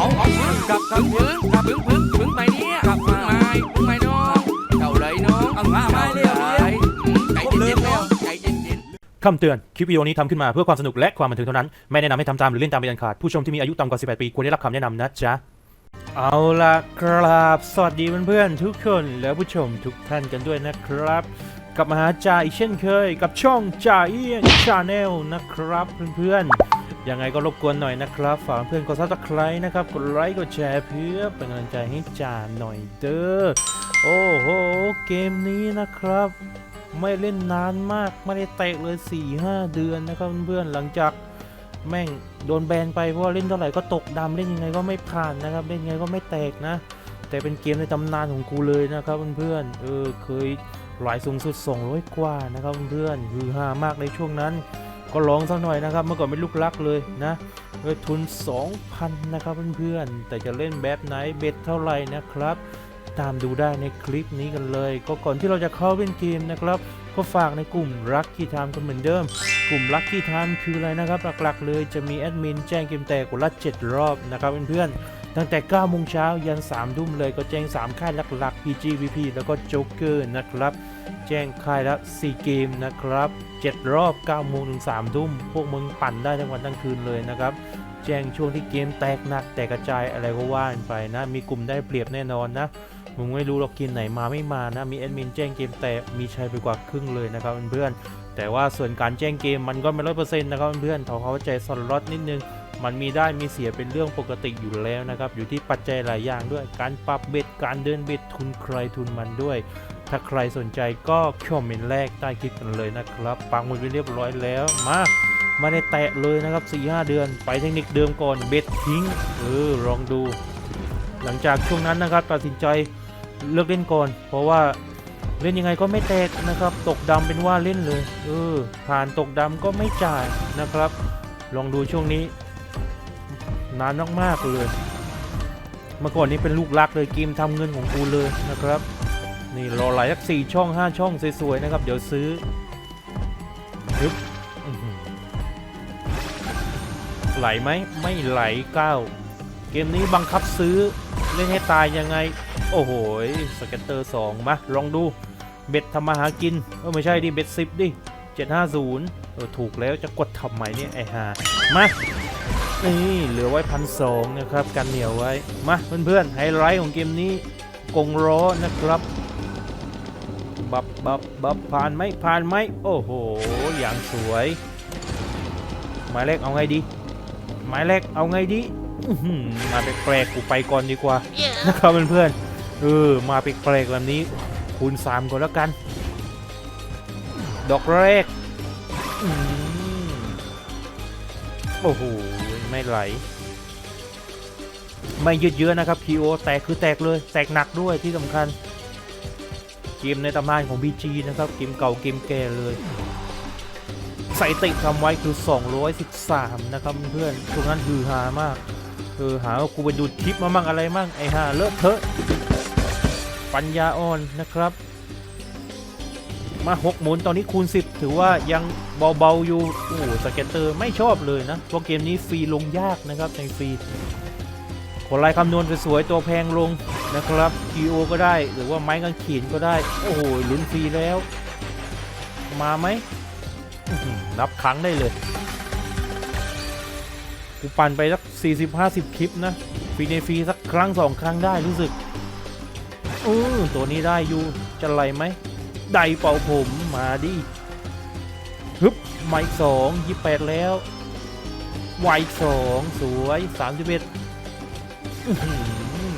เอาเอาพึ่งกลับกลับพึ่งกลับพึ่งพึ่งพึ่งไปเนี่ยกลับพึ่งไม้พึ่งไม้น้องเจ้าเลยน้องเอามาไม้เร็วใจเย็นๆแล้วใจเย็นๆคำเตือน คลิปวิดีโอนี้ทำขึ้นมาเพื่อความสนุกและความบันเทิงเท่านั้น ไม่แนะนำให้ทำตามหรือเล่นตามเป็นอันขาด ผู้ชมที่มีอายุต่ำกว่า 18 ปีควรได้รับคำแนะนำนะจ๊ะ เอาล่ะครับ สวัสดีเพื่อนๆทุกคนและผู้ชมทุกท่านกันด้วยนะครับกลับมาหาจ่าอีกเช่นเคย กับช่องจ่าเอียงชาแนลนะครับเพื่อนๆ ยังไงก็รบกวนหน่อยนะครับ ฝากเพื่อนกดซับสไครต์นะครับ กดไลค์ กดแชร์เพื่อเป็นกำลังใจให้จ่าหน่อยเด้อ โอ้โห เกมนี้นะครับ ไม่เล่นนานมาก ไม่ได้เตะเลย 4-5 เดือนนะครับเพื่อนหลังจากแม่งโดนแบนไปเพราะว่าเล่นเท่าไหร่ก็ตกดำเล่นยังไงก็ไม่ผ่านนะครับ เล่นยังไงก็ไม่แตกนะ แต่เป็นเกมในตำนานของกูเลยนะครับเพื่อนๆเออเคยหลายสูงสุด 200 กว่านะครับเพื่อนๆฮือฮามากในช่วงนั้น ก็ลองสักหน่อยนะครับ เมื่อก่อนเป็นลูกรักเลยนะด้วยทุน 2,000 นะครับเพื่อนๆ แต่จะเล่นแบบไหนเบ็ดเท่าไหร่นะครับ ตามดูได้ในคลิปนี้กันเลย ก็ก่อนที่เราจะเข้าเล่นเกมนะครับ ก็ฝากในกลุ่ม Lucky Time กันเหมือนเดิม กลุ่ม Lucky Time คืออะไรนะครับ หลักๆ เลยจะมีแอดมินแจ้งเกมแตกคนละ 7 รอบนะครับเพื่อนๆ ตั้งแต่9โมงเช้ายัน3ทุ่มเลยก็แจ้ง 3 ค่ายหลักๆ PG VP แล้วก็ Joker นะครับ แจ้งค่ายละ 4 เกมนะครับ 7 รอบ9โมงถึง3ทุ่มพวกมึงปั่นได้ทั้งวันทั้งคืนเลยนะครับ แจ้งช่วงที่เกมแตกหนักแตกกระจายอะไรก็ว่ากันไปนะ มีกลุ่มได้เปรียบแน่นอนนะมึงไม่รู้หรอกกินไหนมาไม่มานะ มีแอดมินแจ้งเกมแต่มีชัยไปกว่าครึ่งเลยนะครับเพื่อนแต่ว่าส่วนการแจ้งเกมมันก็ไม่ร้อยเปอร์เซ็นต์นะครับเพื่อนขาเข้าใจสล็อตนิดนึง มันมีได้มีเสียเป็นเรื่องปกติอยู่แล้วนะครับ อยู่ที่ปัจจัยหลายอย่างด้วย การปรับเบ็ด การเดินเบ็ดทุนใครทุนมันด้วย ถ้าใครสนใจก็คอมเมนต์แรกใต้คลิปกันเลยนะครับ ปังหมดไปเรียบร้อยแล้ว มาไม่ได้แตะเลยนะครับ4-5เดือน ไปเทคนิคเดิมก่อน เบ็ดทิ้ง เออ ลองดู หลังจากช่วงนั้นนะครับ ตัดสินใจเลิกเล่นก่อน เพราะว่าเล่นยังไงก็ไม่แตกนะครับ ตกดำเป็นว่าเล่นเลย เออ ผ่านตกดำก็ไม่จ่ายนะครับ ลองดูช่วงนี้ นานมากๆเลย เมื่อก่อนนี้เป็นลูกรักเลยเกมทำเงินของกูเลยนะครับ นี่รอไหลสักสี่ช่องห้าช่องสวยๆนะครับ เดี๋ยวซื้อฮึบไหลไหมไม่ไหลก้าวเกมนี้บังคับซื้อเล่นให้ตายยังไง โอ้โหสเก็ตเตอร์สองมาลองดูเบ็ดทำมาหากินเออไม่ใช่ดิเบ็ดสิบดิเจ็ดห้าศูนย์เออถูกแล้วจะกดทำไมเนี่ยไอ้ห่ามา นี่เหลือไว้พันสองนะครับกันเหนียวไว้ มาเพื่อนๆไฮไลท์ของเกมนี้กงล้อนะครับบับบับบับผ่านไหมผ่านไหมโอ้โห อย่างสวย หมายเลขเอาไงดี หมายเลขเอาไงดีมาแปลกๆกูไปก่อนดีกว่านะครับเพื่อนๆเออมาแปลกๆแบบนี้คูณ3ก่อนแล้วกัน ดอกแรกโอ้โห ไม่ไหล ไม่ยืดเยื้อนะครับ PO แตกคือแตกเลย แตกหนักด้วยที่สำคัญ เกมในตำนานของ BG นะครับ เกมเก่าเกมแก่เลยสถิติทำไว้คือ 213 นะครับเพื่อนๆช่วงนั้นฮือฮามากเออหาว่ากูไปดูคลิปมามั่งอะไรมั่งไอ้ห่าเลอะเทอะ ปัญญาอ่อนนะครับ มาหกหมุนตอนนี้คูณ 10 ถือว่ายังเบาๆอยู่โอ้สเก็ตเตอร์ไม่ชอบเลยนะเพราะเกมนี้ฟรีลงยากนะครับในฟรีคนลายคำนวณสวยๆตัวแพงลงนะครับ GO ก็ได้หรือว่าไม้กางเขนก็ได้ โอ้โหลุ้นฟรีแล้ว มาไหมนับครั้งได้เลยกูปั่นไปสัก 40-50 คลิปนะฟรีในฟรีสักครั้งสองครั้งได้รู้สึกเออตัวนี้ได้อยู่จะไหลไหม ไดเป่าผมมาดิฮึบไม้สองยี่แปดแล้วไวสองสวยสามสิบเอ็ด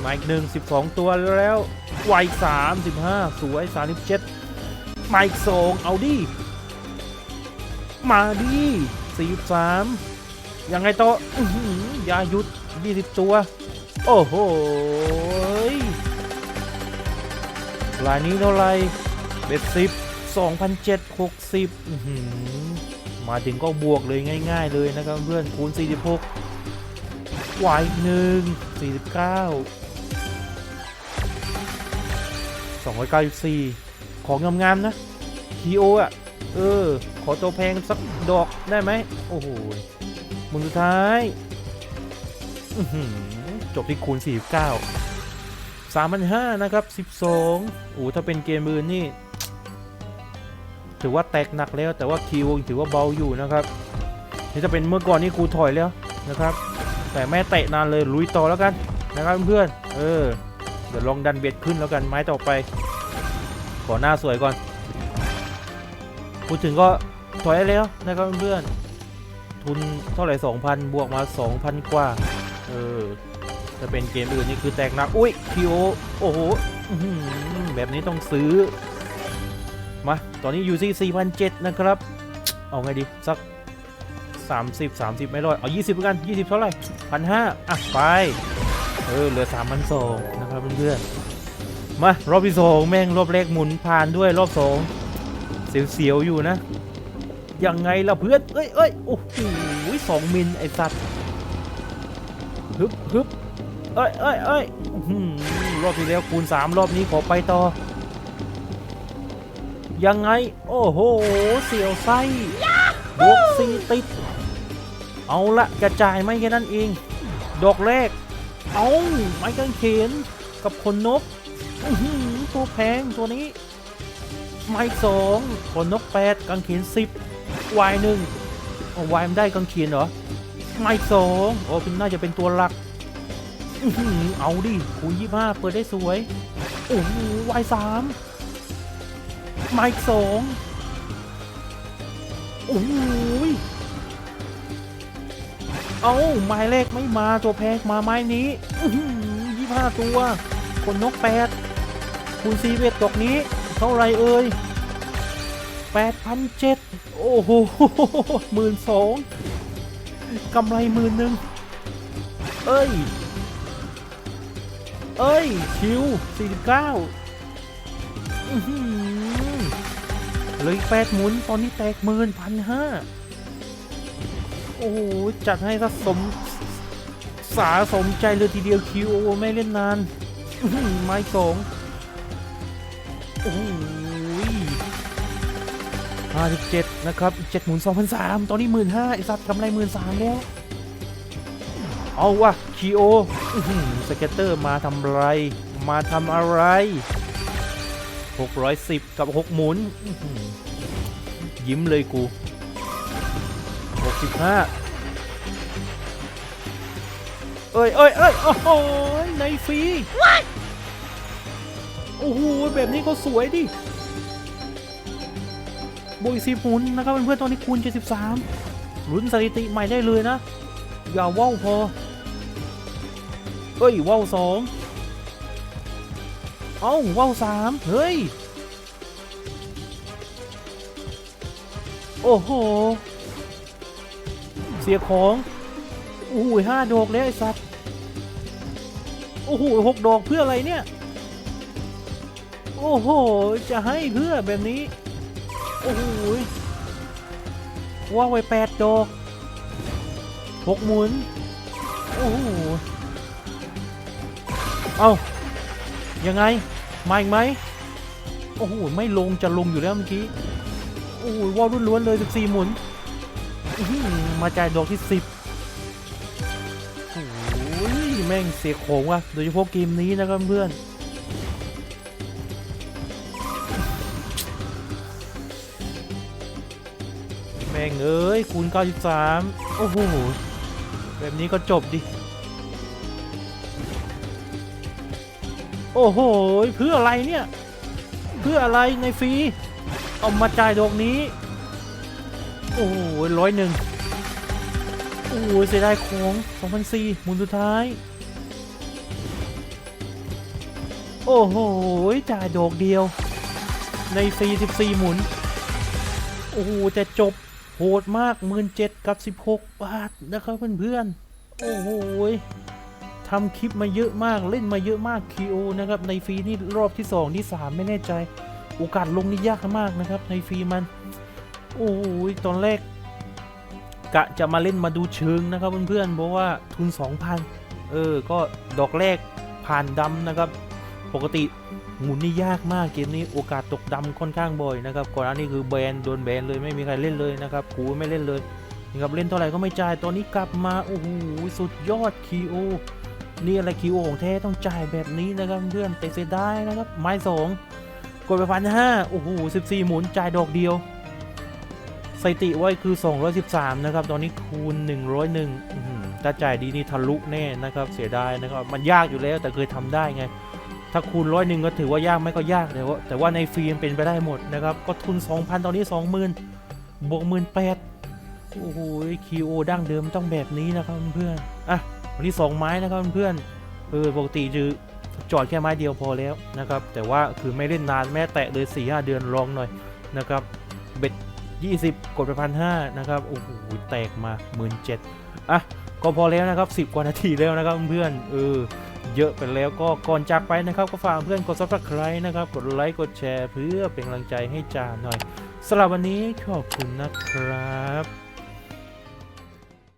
ไม้หนึ่งสิบสองตัวแล้วไวสามสิบห้าสวยสามสิบเจ็ดไม้สองเอาดิ มาดิสี่สามยังไงตะอื้อย่าหยุดยี่สิบตัว โอ้โหลายนี้เท่าไร เบ็ดสิบสองพันเจ็ดหกสิบมาถึงก็บวกเลยง่าย ๆ เลยนะครับเพื่อนคูณสี่สิบหกวายหนึ่งสี่สิบเก้าสองร้อยเก้าสิบสี่ของงามๆนะทีโออะ เออ ขอตัวแพงสักดอกได้ไหม โอ้โหมือสุดท้าย จบที่คูณ 49 3,500 นะครับ 12โอ้ถ้าเป็นเกมอื่นนี่ ถือว่าแตกหนักแล้วแต่ว่าคิวถือว่าเบาอยู่นะครับนี่จะเป็นเมื่อก่อนนี่กูถอยแล้วนะครับ แต่แม่เตะนานเลยลุยต่อแล้วกันนะครับเพื่อนเออเดี๋ยวลองดันเบ็ดขึ้นแล้วกันไม้ต่อไป ขอหน้าสวยก่อนพูดถึงก็ถอยได้แล้วนะครับเพื่อนทุนเท่าไหร่2,000 บวกมา 2,000 กว่า เออจะเป็นเกมอื่นนี่คือแตกหนัก อุ้ยคิโอโอ้โหแบบนี้ต้องซื้อ ตอนนี้อยู่ที่4,007นะครับ เอาไงดีสัก 30 30 ไม่รอด เอา 20กัน 20 เท่าไหร่พันห้าอะ ไป เออ เหลือ3 0 0 2นนะครับเพื่อนๆ มา รอบที่สองแม่งรอบแรกหมุนผ่านด้วยรอบสองเสียวๆ อยู่นะ ยังไงล่ะเพื่อน เอ้ยเอ้ยโอ้โหสองมิลไอสัตว์ฮึบฮึบเอ้ยเอ้ยเอ้ยรอบที่แล้วคูณ 3 รอบนี้ขอไปต่อ ยังไง โอ้โห เสียวไส้บวกสีติด เอาละกระจายไม่แค่นั้นเอง ดอกแรก เอาไม้กางเขนกับขนนกอื้อหือตัวแพงตัวนี้ ไม้สองขนนกแปดกางเขนสิบวายหนึ่งเอาวายมันได้กางเขนเหรอ ไม้สองโอ้เป็นน่าจะเป็นตัวหลักอื้อหือเอาดิคูณยี่ห้าเปิดได้สวย โอ้โหวายสาม ไม้สองโอ้โหเอาไม้แรกไม่มาตัวแพงมาไม้นี้ยี่ห้าตัวขนนกแปดคูณสี่เวทตกนี้ เท่าไรเอ่ยแปดพันเจ็ดโอ้โหหมื่นสองกำไรหมื่นหนึ่งเอ้ย เอ้ย คิวสี่สิบเก้า เลยแปดหมุนตอนนี้แตกหมื่นพันห้าโอ้โห จัดให้ซะสมสาสมใจเลยทีเดียวคิวโอไม่เล่นนาน ไม้สองโอ้ยห้าสิบเจ็ดนะครับเจ็ดหมุนสองพันสามตอนนี้หมื่นห้าไอสัตว์กำไรหมื่นสามแล้ว เอาวะคีโอสเก็ตเตอร์มาทำไร มาทำอะไร 610 กับ 6 หมุนอื้อหือยิ้มเลยกู 65 เอ้ยเอ้ยเอ้ยโอ้โหในฟรีโอ้โห แบบนี้ก็สวยดิบวกสิบหมุนนะครับเพื่อนๆตอนนี้คูณ 73ลุ้นสถิติใหม่ได้เลยนะ อย่าว่าวพอ เอ้ยว่าวสอง เอ้าว่าวสามเฮ้ย โอ้โห เสียของโอ้โหห้าดอกแล้วไอ้สัตว์โอ้โหหกดอกเพื่ออะไรเนี่ย โอ้โห จะให้เพื่อแบบนี้ โอ้โหว่าไว้แปดดอกหกหมุน โอ้โห เอายังไง มาอีกไหมโอ้โหไม่ลงจะลงอยู่แล้วเมื่อกี้โอ้โหว่าวล้วนเลย14หมุนมาจ่ายดอกที่ 10โอ้ยแม่งเสียโขงว่ะโดยเฉพาะเกมนี้นะครับเพื่อนแม่งเอ้ยคูณ93 โอ้โห แบบนี้ก็จบดิ โอ้โห เพื่ออะไรเนี่ย เพื่ออะไรในฟรีเอามาจ่ายดอกนี้ โอ้โหร้อยหนึ่งโอ้โหเสียดายของ2004หมุนสุดท้าย โอ้โหจ่ายดอกเดียว ในฟรี14หมุน โอ้โหแต่จบโหดมาก 17,000กับ 16 บาทนะครับเพื่อนๆ โอ้โห ทำคลิปมาเยอะมากเล่นมาเยอะมากคีโอนะครับในฟรีนี่รอบที่ 2 ที่ 3 ไม่แน่ใจ โอกาสลงนี่ยากมากนะครับ ในฟรีมัน โอ้ยตอนแรก กะจะมาเล่นมาดูเชิงนะครับเพื่อนๆเพราะว่าทุน 2,000 เออ ก็ดอกแรกผ่านดำนะครับ ปกติหมุนนี่ยากมากเกมนี้โอกาสตกดำค่อนข้างบ่อยนะครับก่อนหน้านี้คือแบนโดนแบนเลยไม่มีใครเล่นเลยนะครับกูไม่เล่นเลยนะครับเล่นเท่าไหร่ก็ไม่จ่ายตอนนี้กลับมาโอ้โหสุดยอดคีโอ นี่อะไรคิวของแท้ต้องจ่ายแบบนี้นะครับเพื่อนแต่เสียไดายนะครับไม้สองกดไปพันห้าโอ้โหสิบสี่หมุนจ่ายดอกเดียวสถิติไว้คือ 213 นะครับ ตอนนี้คูณ 101อื้อหือถ้าจ่ายดีนี่ทะลุแน่นะครับ เสียดายนะครับ มันยากอยู่แล้วแต่เคยทำได้ไง ถ้าคูณร้อยหนึ่งก็ถือว่ายากไม่ก็ยากแต่ว่าแต่ว่าในฟรีมันเป็นไปได้หมดนะครับ ก็ทุน 2,000 ตอนนี้ 20,000 บวกหมื่นแปดโอ้โห คิวดั้งเดิมต้องแบบนี้นะครับเพื่อนอะ วันนี้สองไม้นะครับเพื่อนเออปกติจะจอดแค่ไม้เดียวพอแล้วนะครับ แต่ว่าคือไม่เล่นนานแม้แตะเลย4ี่หเดือนลองหน่อยนะครับเบ็ด20 กดไปพันห้านะครับโอ้โหแตกมา 1 7ื่นอะก็พอแล้วนะครับ 10 กว่านาทีแล้วนะครับเพื่อนเออเยอะไปแล้วก็ก่อนจากไปนะครับ ก็ฝากเพื่อนกด subscribe นะครับ กดไลค์กดแชร์เพื่อเป็นกำลังใจให้จ่าหน่อยสำหรับวันนี้ขอบคุณนะครับ